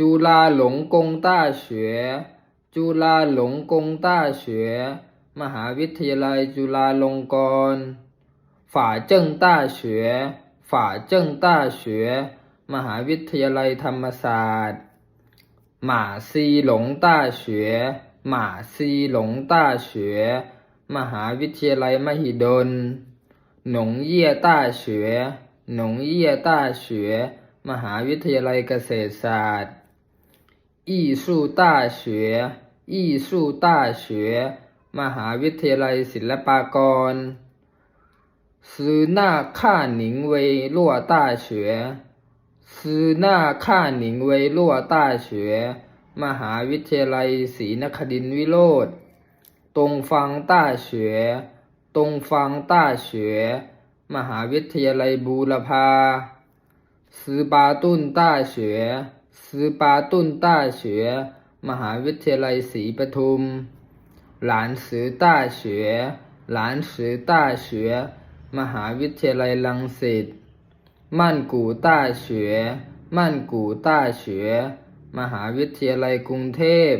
จุฬาหลงกงต้าเจุฬาหลงกงต้าเมหาวิทยาลัยจุฬาลงกรณ์ฝ่าเจิ้งต้าเฉฝ่าเจิ้งต้าเฉมหาวิทยาลัยธรรมศาสตร์หมาซีหลงต้าเฉวหมาซีหลงต้าเฉวมหาวิทยาลัยมหิดล หนงเยี่ยต้าเฉนงเยี่ต้าเฉมหาวิทยาลัยเกษตรศาสตร์ 艺术大学艺术大学มหาวิทยาลัยศิลปากร斯纳卡宁威洛大学斯纳卡宁威洛大学มหาวิทยาลัยศรีนครินทร์วิโรธตงฟังต้าเฉวตงฟังต้าเฉวมหาวิทยาลัยบูรพา斯巴顿大学 斯巴顿大学มหาวิทยาลัยศรีปทุม หลานสือต้าเฉวหลานสือต้าเฉวมหาวิทยาลัยลังสิตมั่นกู่ต้าเฉวมั่นกู่ต้าเฉวมหาวิทยาลัยกรุงเทพ